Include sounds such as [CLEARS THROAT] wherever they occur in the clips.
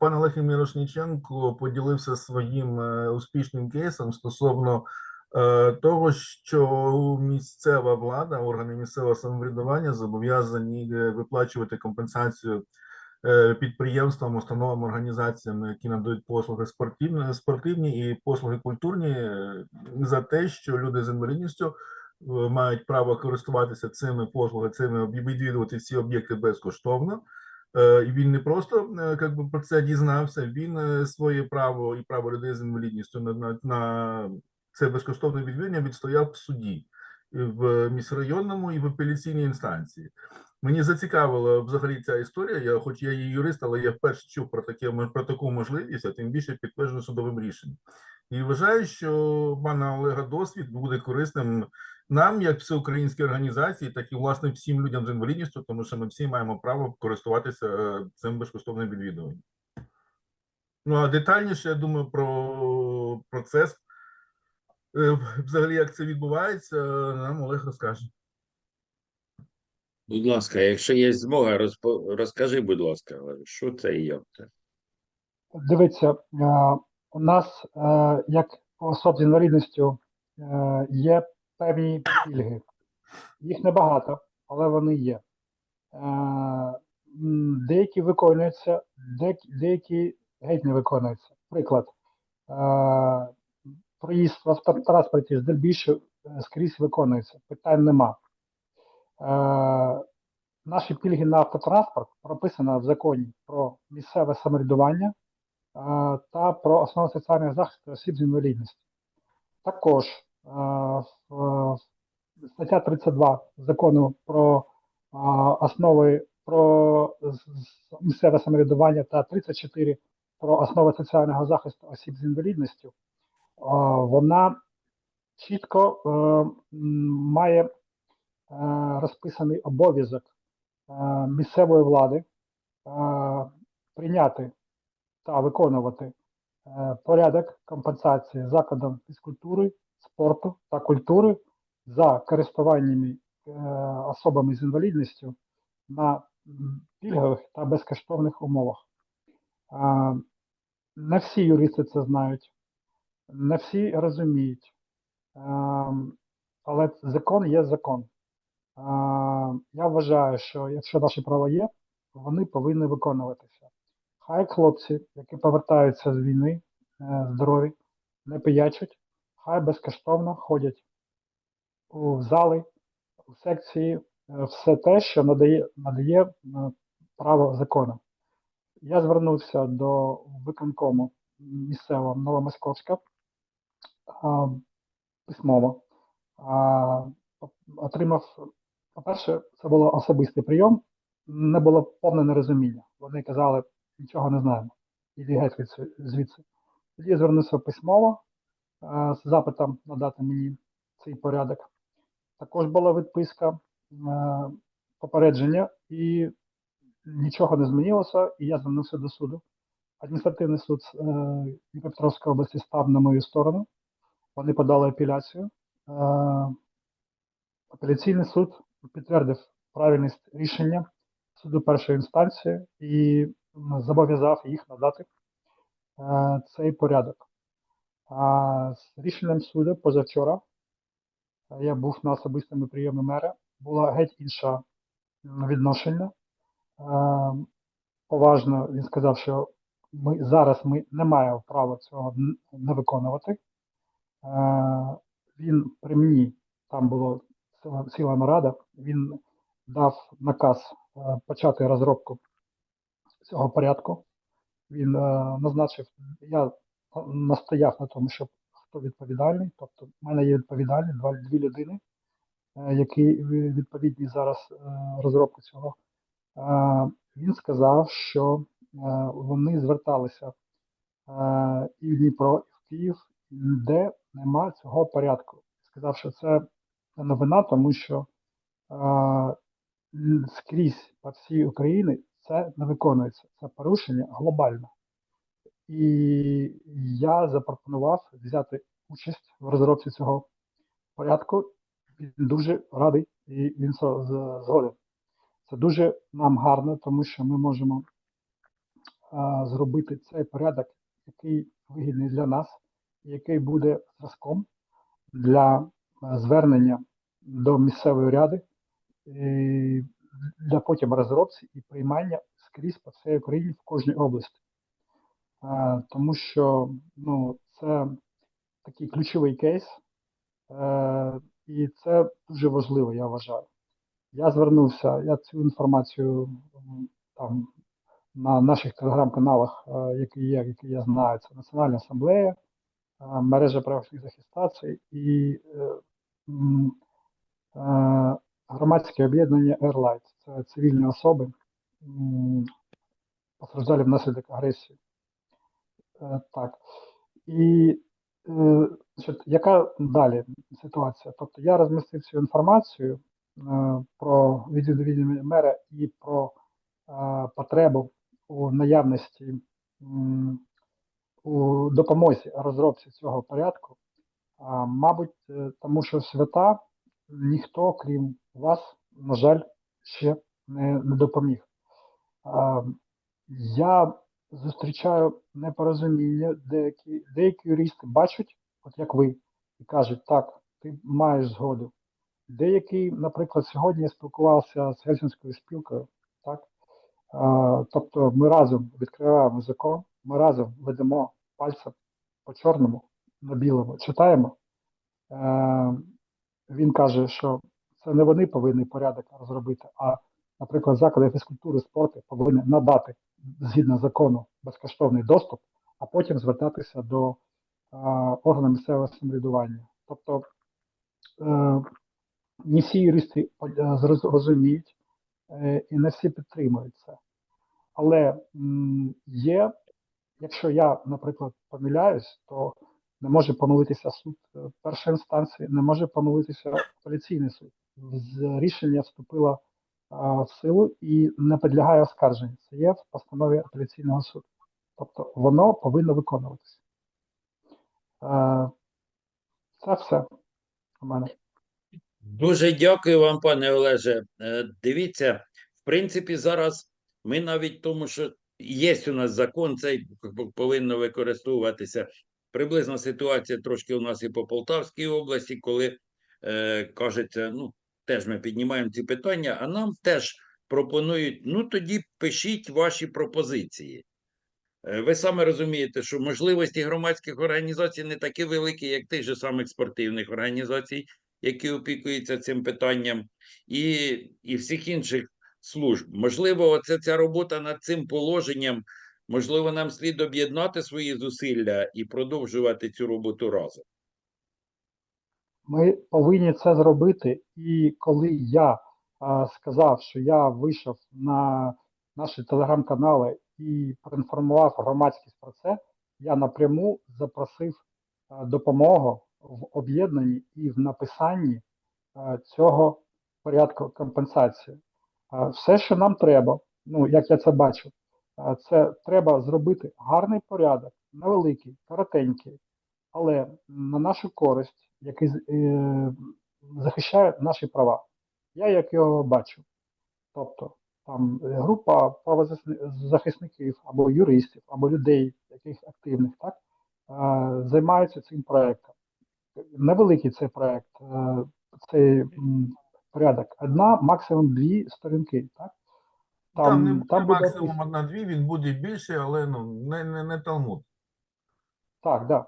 пан Олег Мірошніченко поділився своїм е, успішним кейсом стосовно е, того, що місцева влада, органи місцевого самоврядування зобов'язані е, виплачувати компенсацію підприємствам, установам, організаціям, які надають послуги спортивні, спортивні і послуги культурні за те, що люди з інвалідністю мають право користуватися цими послугами, цими відвідувати ці об'єкти безкоштовно. Е, І він не просто е, как би, про це дізнався, він е, своє право і право людей з інвалідністю на, на, на це безкоштовне відвідування відстояв в суді в міськрайонному і в апеляційній інстанції. Мені зацікавила взагалі ця історія. Я, хоч я є юрист, але я вперше чув про таке про таку можливість, а тим більше підтверджено судовим рішенням. І вважаю, що пана Олега досвід буде корисним нам, як всеукраїнській організації, так і власне всім людям з інвалідністю, тому що ми всі маємо право користуватися е, цим безкоштовним відвідуванням. Ну а детальніше, я думаю, про процес, е, взагалі, як це відбувається, е, нам Олег розкаже. Будь ласка, якщо є змога, розпо... розкажи, будь ласка, що це і як це? Дивіться, у нас, як у особ з інвалідністю, є певні пільги. Їх небагато, але вони є. Е, Деякі виконуються, деякі, геть не виконуються. Приклад, е, проїзд в автотранспорті здебільшого е, скрізь виконується, питань нема. Е, Наші пільги на автотранспорт прописано в законі про місцеве самоврядування та про основи соціального захисту осіб з інвалідністю. Також стаття 32 закону про е, основи про місцеве самоврядування та 34 про основи соціального захисту осіб з інвалідністю, е, вона чітко е, має е, розписаний обов'язок е, місцевої влади е, прийняти та виконувати е, порядок компенсації закладам фізкультури, спорту та культури за користуваннями е, особами з інвалідністю на пільгових та безкоштовних умовах. Е, Не всі юристи це знають, не всі розуміють, е, але закон є закон. Я вважаю, що якщо наші права є, вони повинні виконуватися. Хай хлопці, які повертаються з війни, здорові, не пиячать, хай безкоштовно ходять у зали, у секції, е, все те, що надає, надає е, право закону. Я звернувся до виконкому місцевого Новомосковська а, письмово. Отримав, по-перше, це було особистий прийом, не було повне нерозуміння. Вони казали, нічого не знаємо. Іди геть звідси. Тоді я звернувся письмово е, з запитом надати мені цей порядок. Також була відписка е, попередження, і нічого не змінилося, і я звернувся до суду. Адміністративний суд е, Дніпропетровської області став на мою сторону. Вони подали апеляцію. Е, апеляційний суд підтвердив правильність рішення суду першої інстанції і зобов'язав їх надати е, цей порядок. А з рішенням суду позавчора е, я був на особистому прийомі мера, було геть інше відношення. Е, поважно він сказав, що ми зараз ми не маємо права цього не виконувати. Е, він при мені, там було ціла, нарада, він дав наказ почати розробку цього порядку. Він назначив, я настояв на тому, щоб хто відповідальний, тобто в мене є відповідальні два, дві людини, е, які відповідні зараз е, розробку цього. Е, він сказав, що вони зверталися і в Дніпро, і в Київ, де нема цього порядку. Сказав, що це новина, тому що скрізь по всій Україні це не виконується. Це порушення глобальне. І я запропонував взяти участь в розробці цього порядку. Він дуже радий і він згоден. Це дуже нам гарно, тому що ми можемо а, зробити цей порядок, який вигідний для нас, який буде зразком для звернення до місцевої ради для потім розробці і приймання скрізь по всій Україні в кожній області. Тому що ну, це такий ключовий кейс, е, і це дуже важливо, я вважаю. Я звернувся, я цю інформацію там на наших телеграм-каналах, е, які є, які я знаю, це Національна асамблея, е, мережа правових захистацій і громадське об'єднання Airlight. Це цивільні особи, постраждалі внаслідок агресії. Е, Так. І е, яка далі ситуація? Тобто я розмістив цю інформацію е, про відвідування мера і про потребу у наявності у допомозі розробці цього порядку. Мабуть, тому що свята ніхто, крім вас, на жаль, ще не допоміг. Я зустрічаю непорозуміння, деякі, деякі юристи бачать, от як ви, і кажуть, так, ти маєш згоду. Деякі, наприклад, сьогодні я спілкувався з Гельсінською спілкою, так? А, тобто ми разом відкриваємо закон, ми разом ведемо пальцем по чорному на білому, читаємо. Е, він каже, що це не вони повинні порядок розробити, а, наприклад, заклади фізкультури, спорту повинні надати згідно закону безкоштовний доступ, а потім звертатися до органів місцевого самоврядування. Тобто е, не всі юристи е, розуміють е, і не всі підтримують це. Але є, якщо я, наприклад, помиляюсь, то не може помилитися суд першої інстанції, не може помилитися апеляційний суд. З рішення вступило а, в силу і не підлягає оскарженню. Це є в постанові апеляційного суду. Тобто воно повинно виконуватися. Е, Це все у мене. Дуже дякую вам, пане Олеже. Е, Дивіться, в принципі, зараз ми навіть тому, що є у нас закон, цей повинно використовуватися. Приблизна ситуація трошки у нас і по Полтавській області, коли е, кажеться, ну теж ми піднімаємо ці питання, а нам теж пропонують: ну тоді пишіть ваші пропозиції. Е, Ви саме розумієте, що можливості громадських організацій не такі великі, як тих же самих спортивних організацій, які опікуються цим питанням, і, і всіх інших служб. Можливо, оце ця робота над цим положенням. Можливо, нам слід об'єднати свої зусилля і продовжувати цю роботу разом. Ми повинні це зробити. І коли я а, сказав, що я вийшов на наші телеграм-канали і проінформував громадськість про це, я напряму запросив а, допомогу в об'єднанні і в написанні а, цього порядку компенсації. А, все, що нам треба, ну як я це бачу, а, це треба зробити гарний порядок, невеликий, коротенький, але на нашу користь, який е, захищає наші права. Я як його бачу. Тобто там група правозахисників або юристів, або людей, яких активних, так, е, займаються цим проектом. Невеликий цей проект, е, цей порядок. Одна, максимум дві сторінки. Так? Там, не там буде буде максимум одна-дві, він буде більше, але ну, не, не, не Талмуд. Так, да.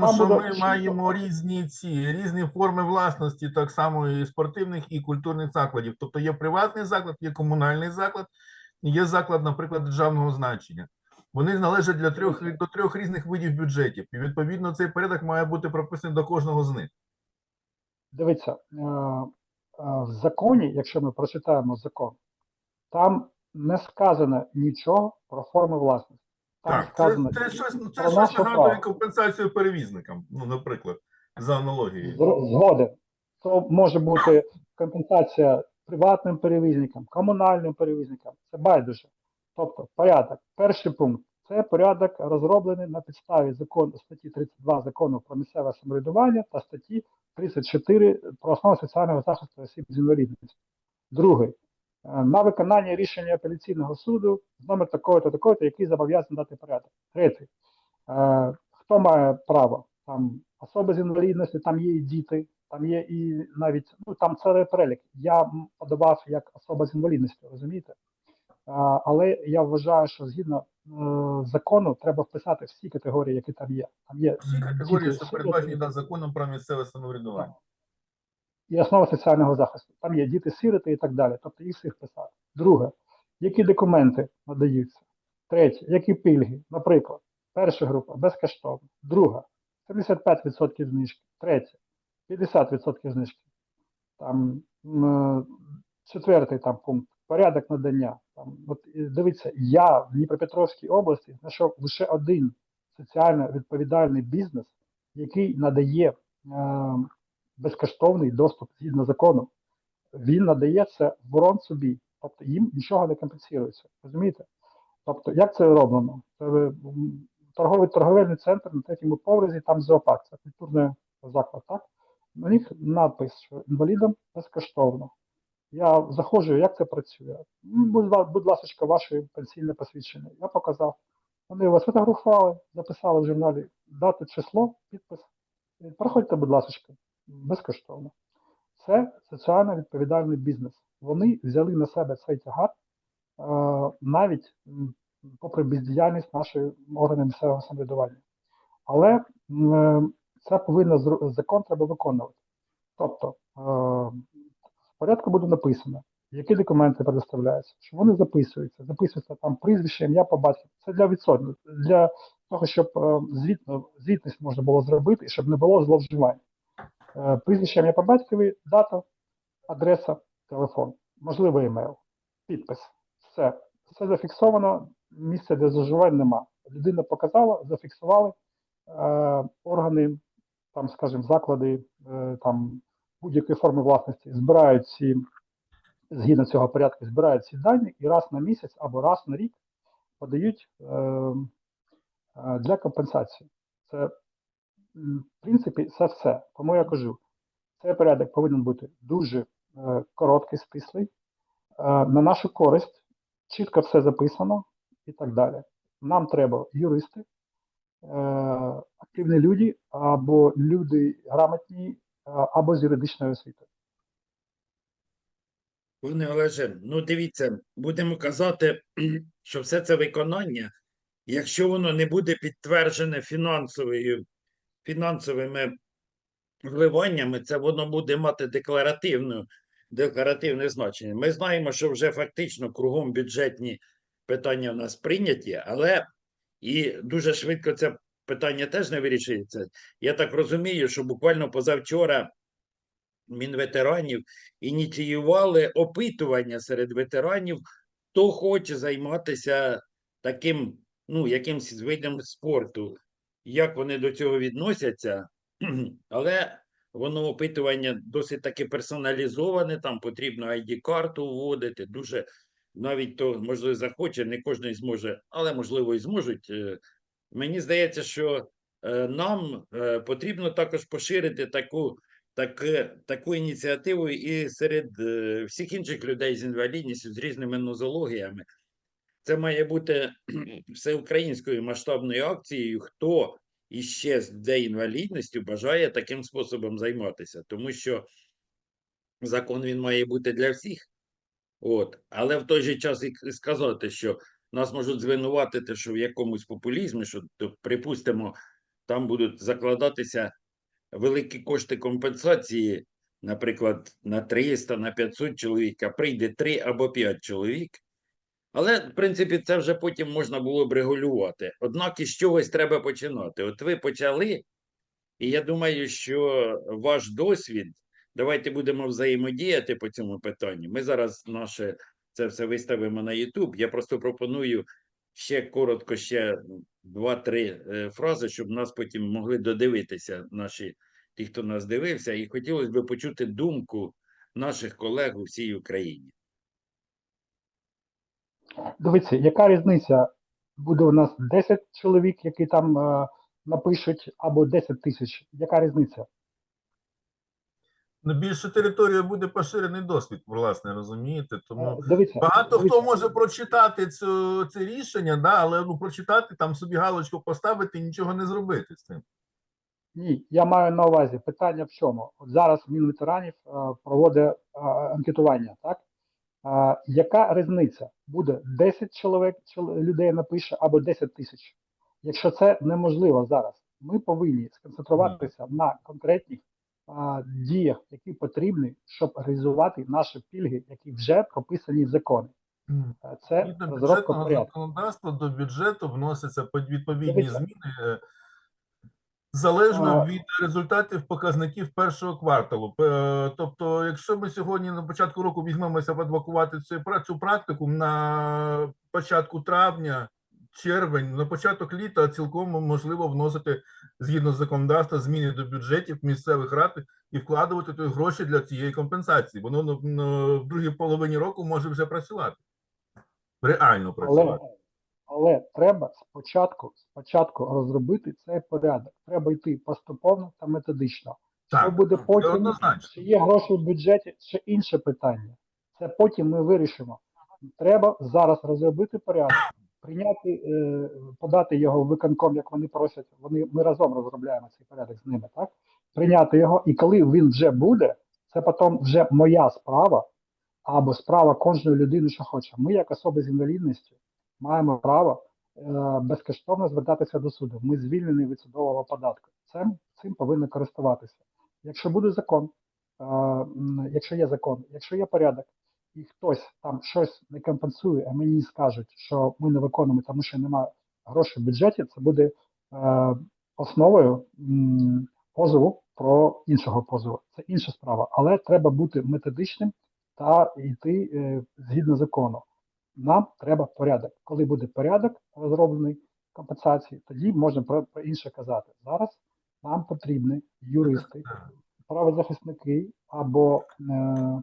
Тому що ми маємо різні ці різні форми власності, так само і спортивних і культурних закладів. Тобто є приватний заклад, є комунальний заклад, є заклад, наприклад, державного значення. Вони належать для трьох до трьох різних видів бюджетів. І відповідно цей порядок має бути прописаний до кожного з них. Дивіться, е, е, в законі, якщо ми прочитаємо закон, там не сказано нічого про форми власності. Так, це, сказано це щось це щось нагадує право. компенсацію перевізникам. Ну, наприклад, за аналогією. Згоден. То може бути компенсація приватним перевізникам, комунальним перевізникам. Це байдуже. Тобто, порядок. Перший пункт це порядок розроблений на підставі закону статті 32 закону про місцеве самоврядування та статті 34 про основу соціального захисту осіб з інвалідністю. Другий на виконання рішення апеляційного суду з номер такого-то, такого-то, який зобов'язаний дати порядок. Третє. Е, Хто має право? Там особи з інвалідністю, там є і діти, там є і навіть ну там це перелік. Я подавав як особа з інвалідністю, розумієте? А, але я вважаю, що згідно е, закону треба вписати всі категорії, які там є. Там є Всі категорії, що передбачені законом про місцеве самоврядування. І основа соціального захисту. Там є діти-сироти і так далі. Тобто їх всіх писати. Друге, які документи надаються? Третє, які пільги? Наприклад, перша група безкоштовна, друга 75% знижки, третя 50% знижки. Там четвертий там пункт порядок надання. Там от дивіться, я в Дніпропетровській області знайшов лише один соціально відповідальний бізнес, який надає е, безкоштовний доступ згідно закону. Він надає це ворон собі, тобто їм нічого не компенсується. Розумієте? Тобто, як це роблено? М, торговий торговельний центр на третьому поверсі, там зоопарк, це культурний заклад, так? На них надпис, що інвалідам безкоштовно. Я заходжу, як це працює. Ну, Будь, будь ласка, ваше пенсійне посвідчення. Я показав. Вони його сфотографували, записали в журналі дату, число, підпис. І Проходьте, будь ласка, безкоштовно. Це соціально відповідальний бізнес. Вони взяли на себе цей тягар е, навіть попри бездіяльність нашої органів місцевого самоврядування. Але е, це повинно закон треба виконувати. Тобто е, в порядку буде написано, які документи предоставляються, що вони записуються, записується там прізвище, ім'я по батькові. Це для відсотку, для того, щоб е, звіт, звітність можна було зробити, і щоб не було зловживань. Е, Прізвище ім'я по батькові, дата, адреса, телефон, можливо, емейл, підпис. Все. Все зафіксовано, місця для зловживань нема. Людина показала, зафіксували е, органи, там, скажімо, заклади, е, там будь-якої форми власності збирають ці, згідно цього порядку, збирають ці дані і раз на місяць або раз на рік подають е, е, для компенсації. Це, в принципі, це все. Тому я кажу, цей порядок повинен бути дуже е, короткий, стислий, е, на нашу користь, чітко все записано і так далі. Нам треба юристи, е, активні люди або люди грамотні, е, або з юридичною освітою. Пане Олеже, ну дивіться, будемо казати, [CLEARS THROAT] що все це виконання, якщо воно не буде підтверджене фінансовою, фінансовими вливаннями, це воно буде мати декларативну, декларативне значення. Ми знаємо, що вже фактично кругом бюджетні питання в нас прийняті, але і дуже швидко це питання теж не вирішується. Я так розумію, що буквально позавчора Мінветеранів ініціювали опитування серед ветеранів, хто хоче займатися таким, ну, якимсь видом спорту, як вони до цього відносяться. [CLEARS THROAT] Але воно опитування досить таки персоналізоване, там потрібно ID-карту вводити, дуже навіть то, можливо, захоче, не кожен зможе, але можливо і зможуть. Е, Мені здається, що е, нам е, потрібно також поширити таку так, таку ініціативу і серед всіх інших людей з інвалідністю, з різними нозологіями. Це має бути всеукраїнською масштабною акцією, хто іще з деінвалідністю бажає таким способом займатися, тому що закон він має бути для всіх. От. Але в той же час і сказати, що нас можуть звинуватити, що в якомусь популізмі, що, то, припустимо, там будуть закладатися великі кошти компенсації, наприклад, на 300, на 500 чоловік, а прийде 3 або 5 чоловік. Але, в принципі, це вже потім можна було б регулювати. Однак із чогось треба починати. От ви почали, і я думаю, що ваш досвід, давайте будемо взаємодіяти по цьому питанню. Ми зараз наше це все виставимо на YouTube. Я просто пропоную ще коротко, ще два-три е, фрази, щоб нас потім могли додивитися наші ті, хто нас дивився, і хотілося б почути думку наших колег у всій Україні. Дивіться, яка різниця? Буде у нас 10 чоловік, які там е, напишуть, або 10 тисяч. Яка різниця? На більше території буде поширений досвід, власне, розумієте? Е, Тому Дивіться, багато дивіться, хто може прочитати цю, це рішення, да, але ну, прочитати, там собі галочку поставити, і нічого не зробити з цим. Ні, я маю на увазі питання в чому. От зараз Мінветеранів е, проводить е, анкетування, так? Е, яка різниця? Буде 10 чоловік чол- людей напише або 10 тисяч. Якщо це неможливо зараз, ми повинні сконцентруватися на конкретних е, діях, які потрібні, щоб реалізувати наші пільги, які вже прописані в законі. Це розробка порядку. законодавства до бюджету вносяться відповідні зміни е, залежно від результатів показників першого кварталу. Е, Тобто, якщо ми сьогодні на початку року візьмемося адвокувати цю пра- цю практику на початку травня. Червень, на початок літа цілком можливо вносити згідно з законодавства зміни до бюджетів місцевих рад і вкладувати той гроші для цієї компенсації. Воно на, на в другій половині року може вже працювати. Реально Але, працювати. Але треба спочатку, спочатку розробити цей порядок. Треба йти поступово та методично. Що буде потім? Чи є гроші в бюджеті? Це інше питання. Це потім ми вирішимо. Треба зараз розробити порядок, прийняти, е, подати його в виконком, як вони просять. Вони ми разом розробляємо цей порядок з ними, так? Прийняти його, і коли він вже буде, це потім вже моя справа або справа кожної людини, що хоче. Ми, як особи з інвалідністю, маємо право е, безкоштовно звертатися до суду. Ми звільнені від судового податку. Цим, цим повинні користуватися. Якщо буде закон, е, якщо є закон, якщо є порядок, і хтось там щось не компенсує, а мені скажуть, що ми не виконуємо, тому що немає грошей в бюджеті, це буде е, основою позову про іншого позову. Це інша справа. Але треба бути методичним та йти згідно закону. Нам треба порядок. Коли буде порядок розроблений компенсації, тоді можна про, інше казати. Зараз нам потрібні юристи, правозахисники або е,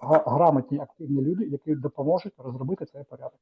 грамотні активні люди, які допоможуть розробити цей порядок.